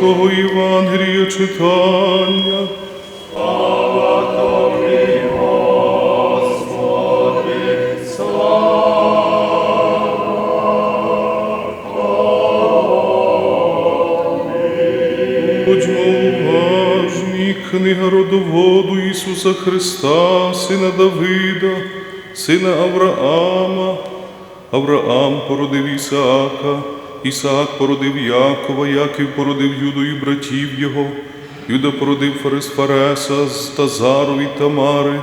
святого Євангелія читання. Будьмо уважні, книга родоводу Ісуса Христа, сина Давида, сина Авраама. Авраам породив Ісаака, Ісаак породив Якова, Яків породив Юду і братів його. Юда породив Фарес Фареса з Тазару і Тамари.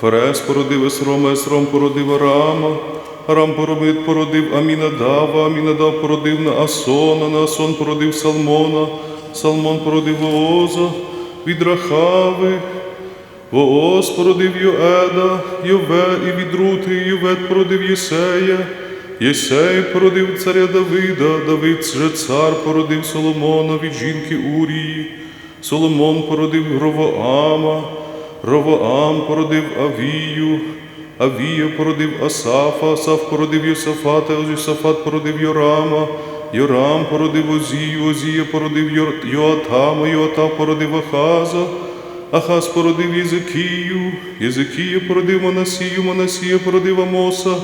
Фарес породив Есром, Есром породив Арама. Арам породив, породив Амінадава, Амінадав породив Наасона, Наасон породив Салмона, Салмон породив Вооза від Рахави, Вооз породив Йоеда, Йове і від Рути, Йовет породив Єсея, Єсей породив царя Давида, Давид же цар породив Соломона від жінки Урії, Соломон породив Ровоама, Ровоам породив Авію, Авія породив Асафа, Асаф породив Йосафата, Йосафат породив Йорама, Йорам породив Озію, Озія породив Йоатама, Йоатам породив Ахаза, Ахаз породив Єзекію, Єзекія породив Манасію, Манасія породив Амоса,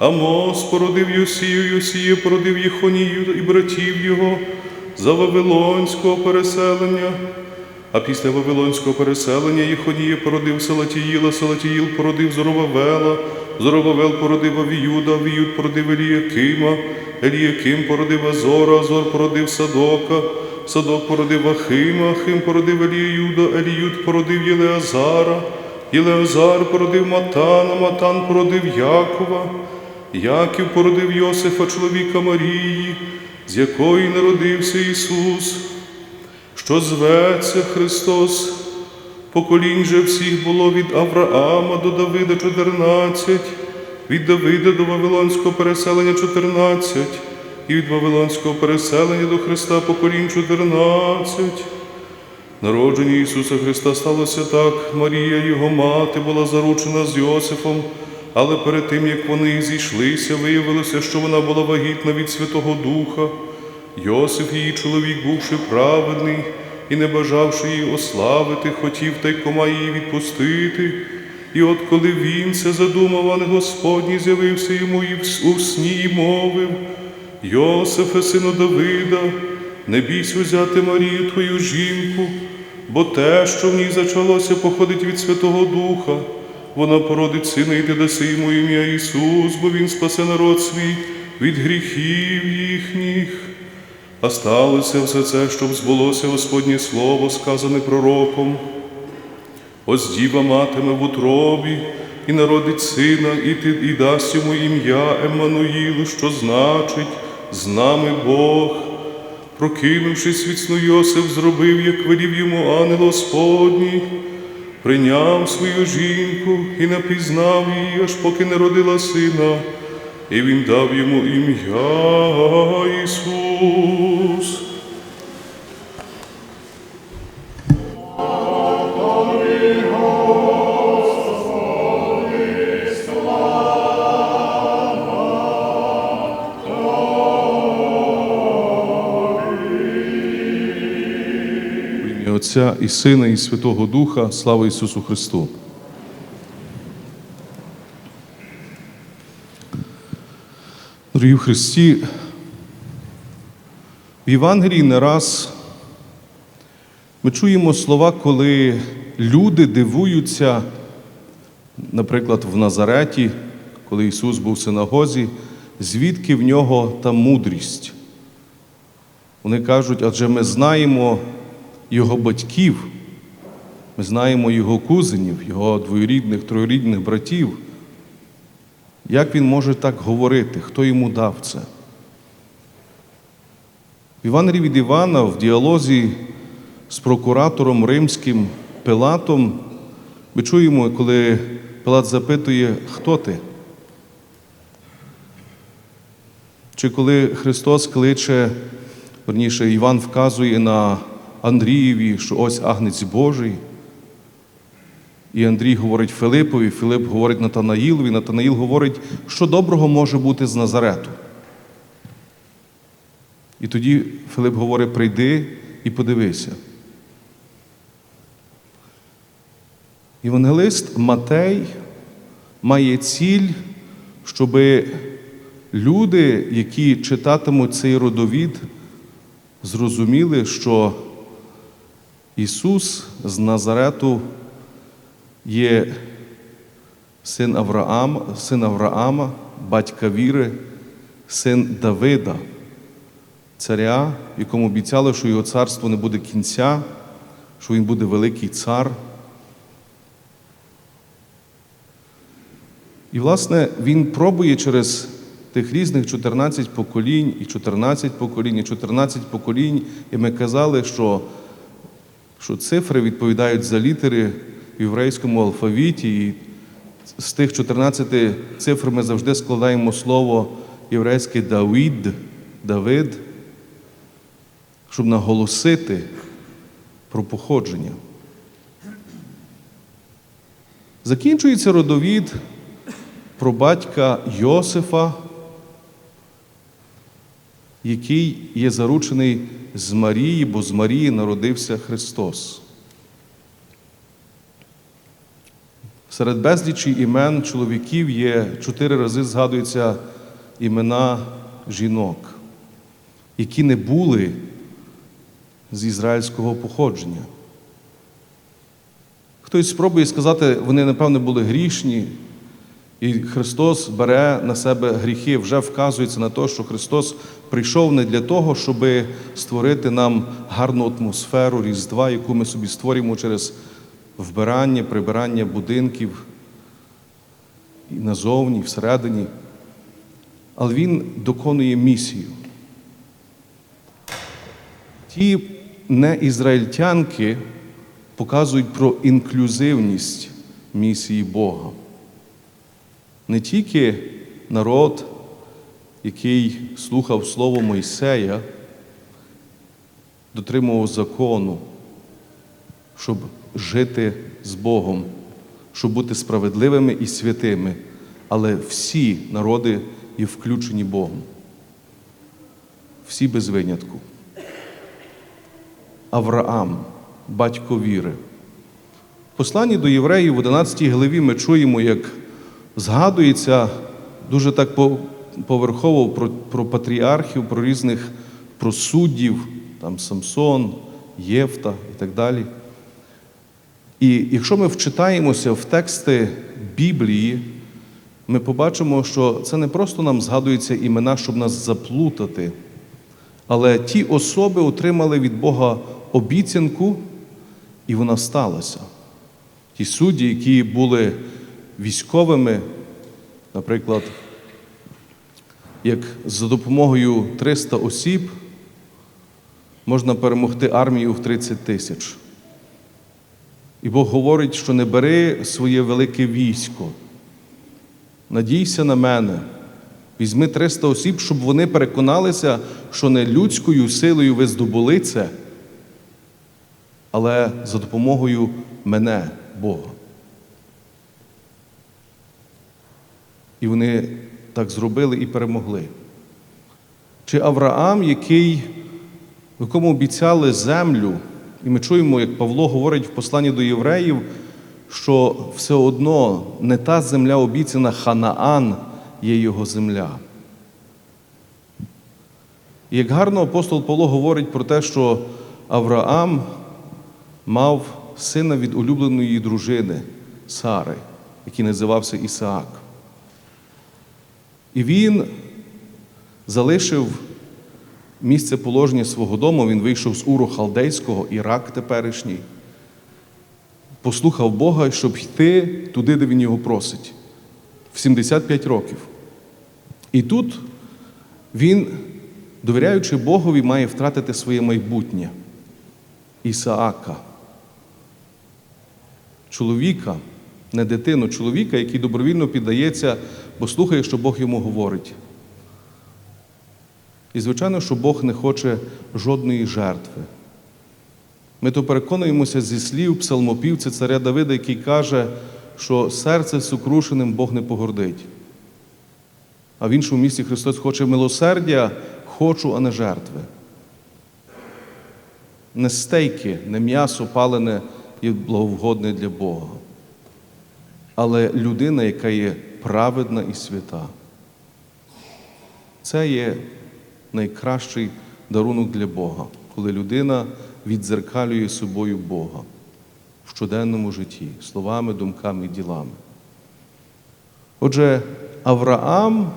Амос породив Йосію, Йосія породив Єхонію і братів його за Вавилонського переселення. А після Вавилонського переселення Єхонія породив Салатіїла, Салатіїл породив Зоровавела, Зоровавел породив Авіюда, Авіюд породив Еліякима, Еліяким породив Азора, Азор породив Садока, Садок породив Ахима, Ахим породив Еліюда, Еліюд породив Єлеазара, Єлеазар породив Матана, Матан породив Якова, Яків породив Йосифа, чоловіка Марії, з якої народився Ісус що зветься Христос. Поколінь же всіх було від Авраама до Давида 14, від Давида до Вавилонського переселення 14, і від Вавилонського переселення до Христа поколінь 14. Народження Ісуса Христа сталося так. Марія, його мати, була заручена з Йосифом, але перед тим, як вони зійшлися, виявилося, що вона була вагітна від Святого Духа. Йосиф, її чоловік, бувши праведний і не бажавши її ославити, хотів тайкома її відпустити. І от коли він це задумав, ангел Господній з'явився йому і у сні і мовив, Йосифе, сину Давида, не бійся взяти Марію твою жінку, бо те, що в ній зачалося, походить від Святого Духа. Вона породить сина, і ти даси йому ім'я Ісус, бо Він спасе народ свій від гріхів їхніх. А сталося все це, щоб збулося Господнє Слово, сказане пророком. Ось діва матиме в утробі і народить сина, і, ти, і дасть йому ім'я Еммануїлу, що значить з нами Бог. Прокинувшись від сну Йосиф, зробив, як велів йому ангел Господній, прийняв свою жінку і напізнав її, аж поки не родила сина, і він дав йому ім'я Ісус. Отця і Сина, і Святого Духа, слава Ісусу Христу. Дорогі в Христі, в Євангелії не раз ми чуємо слова, коли люди дивуються, наприклад, в Назареті, коли Ісус був в синагозі, звідки в нього та мудрість. Вони кажуть, адже ми знаємо його батьків, ми знаємо його кузенів, його двоюрідних, троюрідних братів. Як він може так говорити? Хто йому дав це? В Івангелії від Івана в діалозі з прокуратором римським Пилатом ми чуємо, коли Пилат запитує, хто ти? Чи коли Христос кличе, верніше, Іван вказує на Андрієві, що ось агнець Божий. І Андрій говорить Филипові, Филип говорить Натанаїлові, Натанаїл говорить, що доброго може бути з Назарету. І тоді Филип говорить: прийди і подивися. Євангелист Матей має ціль, щоб люди, які читатимуть цей родовід, зрозуміли, що Ісус з Назарету є син Авраама, син Авраама, батька віри, син Давида, царя, якому обіцяли, що його царство не буде кінця, що він буде великий цар. І, власне, він пробує через тих різних 14 поколінь, і 14 поколінь, і 14 поколінь, і ми казали, що, що цифри відповідають за літери в єврейському алфавіті. І з тих 14 цифр ми завжди складаємо слово єврейське Давид, Давид, щоб наголосити про походження. Закінчується родовід про батька Йосифа, який є заручений з Марії, бо з Марії народився Христос. Серед безлічі імен чоловіків є чотири рази згадуються імена жінок, які не були з ізраїльського походження. Хтось спробує сказати, вони, напевно, були грішні, і Христос бере на себе гріхи, вже вказується на те, що Христос прийшов не для того, щоб створити нам гарну атмосферу Різдва, яку ми собі створюємо через вбирання, прибирання будинків і назовні, і всередині. Але Він доконує місію. Ті неізраїльтянки показують про інклюзивність місії Бога. Не тільки народ, який слухав слово Мойсея, дотримував закону, щоб жити з Богом, щоб бути справедливими і святими, але всі народи є включені Богом. Всі без винятку. Авраам, батько віри. В посланні до євреїв в 11 главі ми чуємо, як згадується дуже так поверхово про, про патріархів, про різних про суддів, там Самсон, Євта і так далі. І якщо ми вчитаємося в тексти Біблії, ми побачимо, що це не просто нам згадуються імена, щоб нас заплутати, але ті особи отримали від Бога обіцянку, і вона сталася. Ті судді, які були військовими, наприклад, як за допомогою 300 осіб можна перемогти армію в 30 тисяч. І Бог говорить, що не бери своє велике військо. Надійся на мене. Візьми 300 осіб, щоб вони переконалися, що не людською силою ви здобули це, але за допомогою мене, Бога. І вони так зробили і перемогли. Чи Авраам, який, якому обіцяли землю, і ми чуємо, як Павло говорить в посланні до євреїв, що все одно не та земля обіцяна Ханаан є його земля. І як гарно апостол Павло говорить про те, що Авраам мав сина від улюбленої дружини Сари, який називався Ісаак. І він залишив місце положення свого дому, він вийшов з Уру Халдейського, Ірак теперішній, послухав Бога, щоб йти туди, де він його просить, в 75 років. І тут він, довіряючи Богові, має втратити своє майбутнє Ісаака. Чоловіка, не дитину, чоловіка, який добровільно піддається, бо слухає, що Бог йому говорить. І, звичайно, що Бог не хоче жодної жертви. Ми то переконуємося зі слів псалмопівця царя Давида, який каже, що серце сукрушеним Бог не погордить. А в іншому місці Христос хоче милосердя, хочу, а не жертви. не стейки, не м'ясо палене і благовгодне для Бога, але людина, яка є праведна і свята. Це є найкращий дарунок для Бога, коли людина віддзеркалює собою Бога в щоденному житті, словами, думками і ділами. Отже, Авраам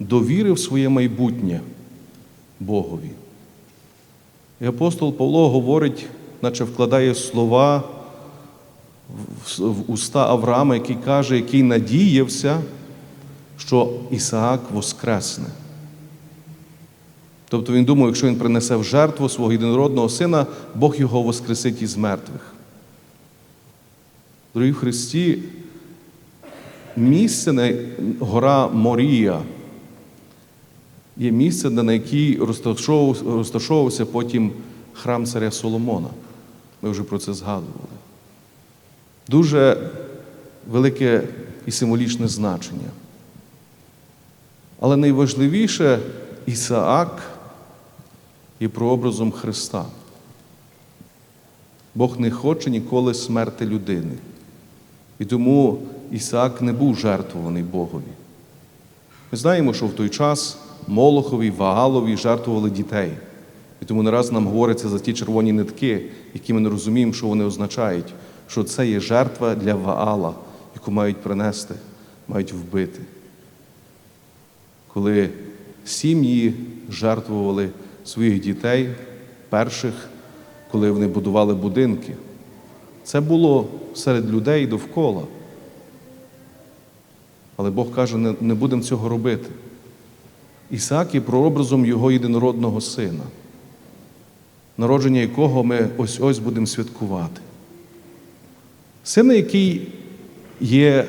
довірив своє майбутнє Богові. І апостол Павло говорить, наче вкладає слова в- уста Авраама, який каже, який надіявся, що Ісаак воскресне. Тобто він думав, якщо він принесе в жертву свого єдинородного сина, Бог його воскресить із мертвих. Дорогі в Христі, місце гора Морія є місце, на якій розташовувався потім храм царя Соломона. Ми вже про це згадували. Дуже велике і символічне значення. Але найважливіше Ісаак є прообразом Христа. Бог не хоче ніколи смерти людини. І тому Ісаак не був жертвований Богові. Ми знаємо, що в той час Молохові, Вагалові жертвували дітей. І тому не раз нам говориться за ті червоні нитки, які ми не розуміємо, що вони означають, що це є жертва для Ваала, яку мають принести, мають вбити. Коли сім'ї жертвували своїх дітей, перших, коли вони будували будинки, це було серед людей довкола. Але Бог каже, не, не будемо цього робити. Ісаак є прообразом Його єдинородного сина, народження якого ми ось ось будемо святкувати. Сина, який є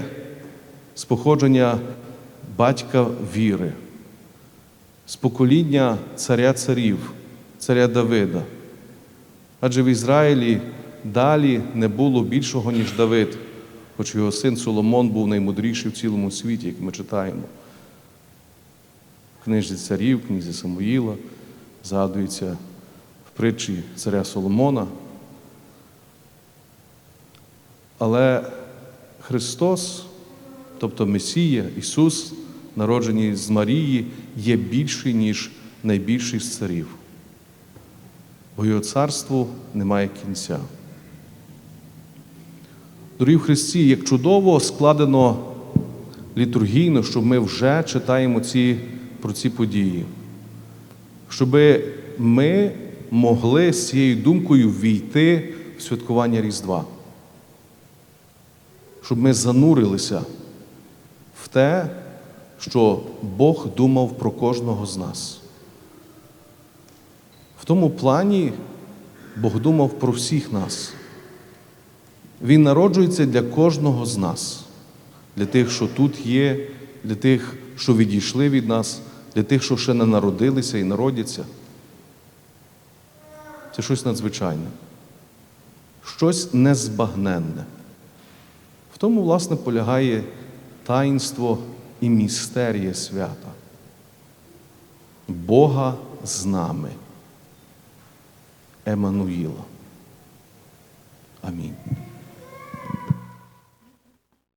з походження батька віри, з покоління царя царів, царя Давида. Адже в Ізраїлі далі не було більшого, ніж Давид, хоч його син Соломон був наймудріший в цілому світі, як ми читаємо. В книжці царів, в книзі Самуїла, згадується в притчі царя Соломона. Але Христос, тобто Месія, Ісус, народжений з Марії, є більший, ніж найбільший з царів. Бо його царству немає кінця. Дорогі в Христі, як чудово складено літургійно, що ми вже читаємо ці, про ці події, щоб ми могли з цією думкою війти в святкування Різдва, щоб ми занурилися в те, що Бог думав про кожного з нас. В тому плані Бог думав про всіх нас. Він народжується для кожного з нас, для тих, що тут є, для тих, що відійшли від нас, для тих, що ще не народилися і народяться. Це щось надзвичайне, щось незбагненне. Тому, власне, полягає таїнство і містерія свята. Бога з нами. Еммануїла. Амінь.